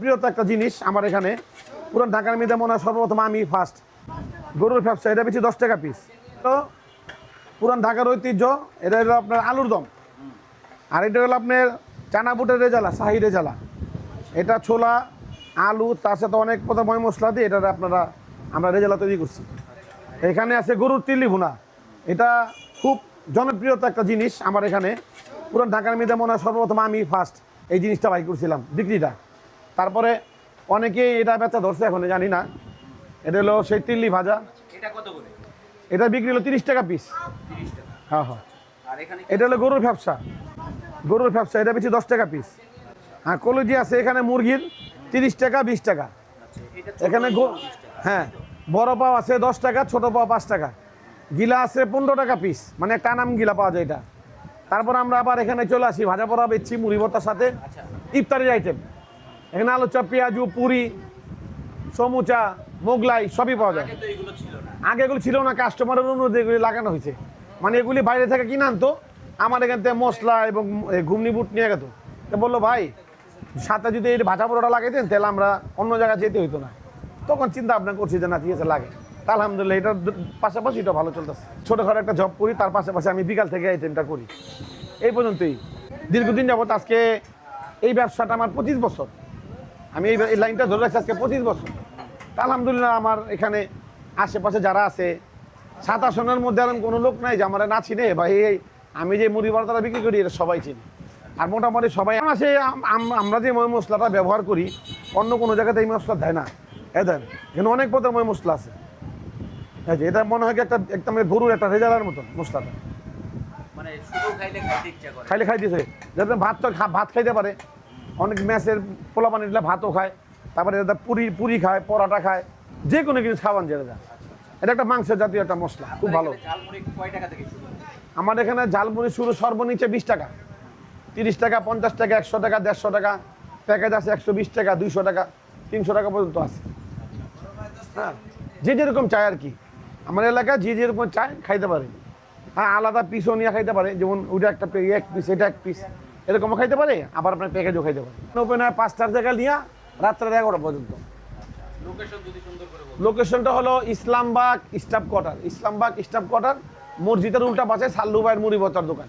প্রিয় একটা জিনিস আমার এখানে। পুরো ঢাকার মধ্যে মনে হয় সর্বপ্রথম আমি ফার্স্ট গরুর ব্যবসা, এটা বেশি দশ টাকা পিস তো পুরান ঢাকার ঐতিহ্য, এটা হলো আপনার আলুর দম। আর এটা হলো আপনার চানা বুটের রেজালা, শাহি রেজালা। এটা ছোলা, আলু, তার সাথে অনেক কথা ময় মশলা দিয়ে এটা আপনারা, আমরা রেজালা তৈরি করছি। এখানে আছে গরুর তিল্লি ভুনা। এটা খুব জনপ্রিয়তা একটা জিনিস আমার এখানে। পুরান ঢাকার মধ্যে মনে হয় সর্বপ্রথম আমি ফার্স্ট এই জিনিসটা বাই করছিলাম, বিক্রিটা। তারপরে অনেকেই এটা বেচা ধরছে এখন জানি না। এটা হলো সেই তিল্লি ভাজা। এটা কত করে? এটা বিক্রি হলো তিরিশ টাকা পিস হ্যাঁ হ্যাঁ। আর এটা হলো গরুর ব্যবসা গরুর ব্যবসা এটা বেশি দশ টাকা পিস হ্যাঁ কলজি আছে এখানে মুরগির তিরিশ টাকা বিশ টাকা। আচ্ছা, এখানে গো- হ্যাঁ বড় পাও আছে দশ টাকা ছোট পাও পাঁচ টাকা। গিলা আছে পনেরো টাকা পিস মানে একটা নাম গিলা পাওয়া যায় এটা। তারপর আমরা আবার এখানে চলে আসি ভাজা পড়া বেচছি মুড়ি ভর্তার সাথে আচ্ছা। ইফতারির আইটেম এখানে আলু চপ পেঁয়াজু পুরি সমুচা মোগলাই সবই পাওয়া যায়। আগে এগুলো ছিল না। কাস্টমারের অনুরোধে এগুলি লাগানো হয়েছে। মানে এগুলি বাইরে থেকে কিনে আনতো আমার এখান থেকে মশলা এবং এ, ঘুগনি বুট নিয়ে গেত তো বলল ভাই সাথে যদি এই ভাজা পোড়াটা লাগাইতেন তাহলে আমরা অন্য জায়গায় যেতে হইতো না। তখন চিন্তা ভাবনা করছি যে না ঠিক আছে লাগে। তা আলহামদুলিল্লাহ এটার পাশাপাশি এটা ভালো চলতেছে। ছোটো ঘরে একটা জব করি তার পাশাপাশি আমি বিকাল থেকে আইটেমটা করি। এই পর্যন্তই। দীর্ঘদিন যাবত আজকে এই ব্যবসাটা আমার পঁচিশ বছর। আমি এই লাইনটা ধরে রাখছি আজকে পঁচিশ বছর। তা আলহামদুলিল্লাহ আমার এখানে আশেপাশে যারা আছে সাত আসনের মধ্যে এরকম কোনো লোক নাই যে আমরা না চিনে বা এই আমি যে মুড়ি তারা বিক্রি করি এটা সবাই চিনি। আর মোটামুটি সবাই আছে আমরা যে ময় মশলাটা ব্যবহার করি অন্য কোনো জায়গাতে এই মশলা দেয় না। এ দেন এখানে অনেক পদের ময় মশলা আছে। এই যে এটা মনে হয় কি একটা একদম গরুর একটা রেজালার মতন মশলাটা। মানে খাইলে খাইতে ইচ্ছা করে। খাই দিয়েছে যাতে ভাত তো ভাত খাইতে পারে। অনেক ম্যাচের পোলা পানি দিলে ভাতও খায় তারপরে এটা পুরি পুরি খায় পরাটা খায় যে কোনো কিছু খাওয়ান যেটা যা এটা একটা মাংসের জাতীয় একটা মশলা খুব ভালো। আমার এখানে ঝালমুড়ি শুরু সর্বনিচে বিশ টাকা। তিরিশ টাকা পঞ্চাশ টাকা একশো টাকা দেড়শো টাকা প্যাকেজ আছে একশো বিশ টাকা দুইশো টাকা তিনশো টাকা পর্যন্ত আছে। হ্যাঁ যে যেরকম চায় আর কি। আমার এলাকায় যে যেরকম চায় খাইতে পারে। হ্যাঁ আলাদা পিসও নিয়ে খাইতে পারে যেমন ওইটা একটা এক পিস এটা এক পিস এরকমও খাইতে পারে আবার আপনার প্যাকেজও খাইতে পারে। ওপেন হয় পাঁচটার জায়গা নিয়ে রাত্রের এগারোটা পর্যন্ত। লোকেশনটা হলো Islambagh staff quarter. Islambagh staff quarter মসজিদের উল্টা পাশে সাল্লু ভাইয়ের মুড়ি বতার দোকান।